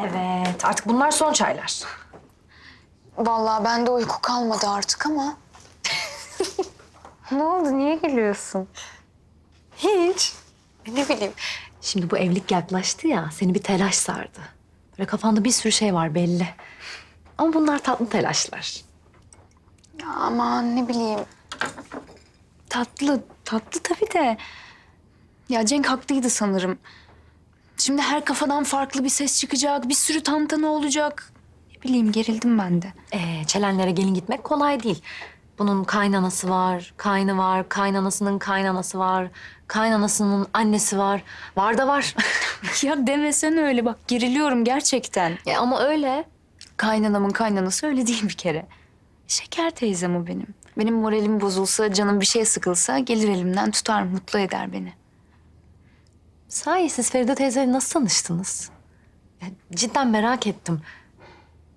Evet, artık bunlar son çaylar. Vallahi bende uyku kalmadı artık ama. ne oldu? Niye gülüyorsun? Hiç. Ne bileyim. Şimdi bu evlilik yaklaştı ya, seni bir telaş sardı. Böyle kafanda bir sürü şey var belli. Ama bunlar tatlı telaşlar. Ya aman ne bileyim. Tatlı, tatlı tabii de. Ya Cenk haklıydı sanırım. Şimdi her kafadan farklı bir ses çıkacak, bir sürü tantana olacak. Ne bileyim gerildim ben de. Ee, çelenlere gelin gitmek kolay değil. Bunun kaynanası var, kaynı var, kaynanasının kaynanası var, kaynanasının annesi var. Var da var. ya demesen öyle bak geriliyorum gerçekten. e, ama öyle. Kaynanamın kaynanası öyle değil bir kere. Şeker teyzem o benim. Benim moralim bozulsa, canım bir şey sıkılsa gelir elimden tutar, mutlu eder beni. Sahi siz Feride teyzeyle nasıl tanıştınız? Ya, cidden merak ettim.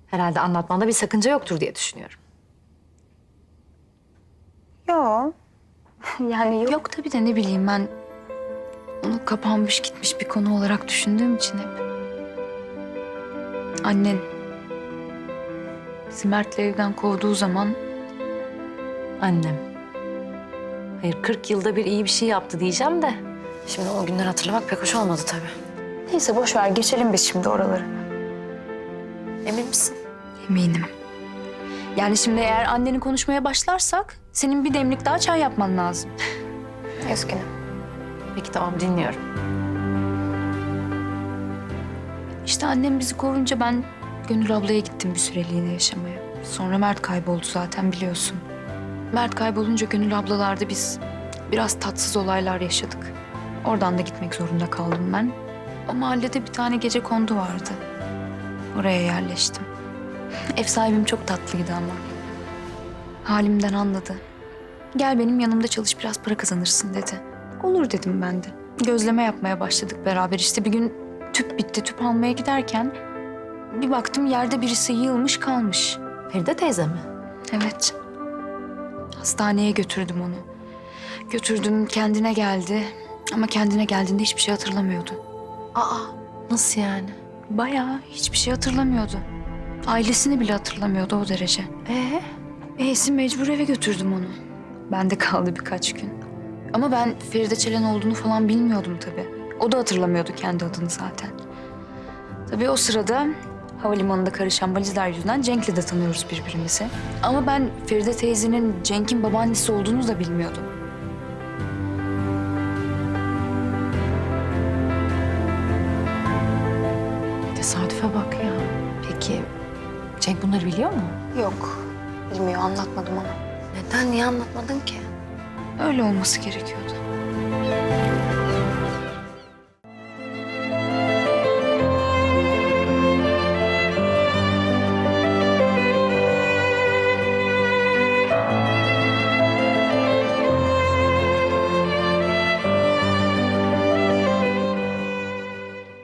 Herhalde anlatmanda bir sakınca yoktur diye düşünüyorum. Yok. Yani yok. Yok tabii de ne bileyim ben onu kapanmış gitmiş bir konu olarak düşündüğüm için hep. Annen bizi Mert'le evden kovduğu zaman Annem. Hayır 40 yılda bir iyi bir şey yaptı diyeceğim de. Şimdi o günleri hatırlamak pek hoş olmadı tabii. neyse boş ver geçelim biz şimdi oraları. Emin misin? Eminim. Yani şimdi eğer anneni konuşmaya başlarsak senin bir demlik daha çay yapman lazım. Üzgünüm. Peki tamam dinliyorum. İşte annem bizi korunca ben Gönül ablaya gittim bir süreliğine yaşamaya. Sonra Mert kayboldu zaten biliyorsun. Mert kaybolunca Gönül ablalarda biz biraz tatsız olaylar yaşadık. Oradan da gitmek zorunda kaldım ben. O mahallede bir tane gece kondu vardı. Oraya yerleştim. Ev sahibim çok tatlıydı ama. Halimden anladı. Gel benim yanımda çalış biraz para kazanırsın dedi. Olur dedim ben de. Gözleme yapmaya başladık beraber. İşte bir gün tüp bitti. Tüp almaya giderken bir baktım yerde birisi yığılmış kalmış. Feride teyze mi? Evet. Hastaneye götürdüm onu. Götürdüm kendine geldi. Ama kendine geldiğinde hiçbir şey hatırlamıyordu. Aa nasıl yani? Bayağı hiçbir şey hatırlamıyordu. Ailesini bile hatırlamıyordu o derece. Ee? Eysi mecbur eve götürdüm onu. Bende kaldı birkaç gün. Ama ben Feride Çelen olduğunu falan bilmiyordum tabii. O da hatırlamıyordu kendi adını zaten. Tabii o sırada havalimanında karışan valizler yüzünden Cenk'le de tanıyoruz birbirimizi. Ama ben Feride teyzenin Cenk'in babaannesi olduğunu da bilmiyordum. Tesadüfe bak ya. Peki Cenk bunları biliyor mu? Yok, bilmiyor anlatmadım ona. Neden? Niye anlatmadın ki? Öyle olması gerekiyordu.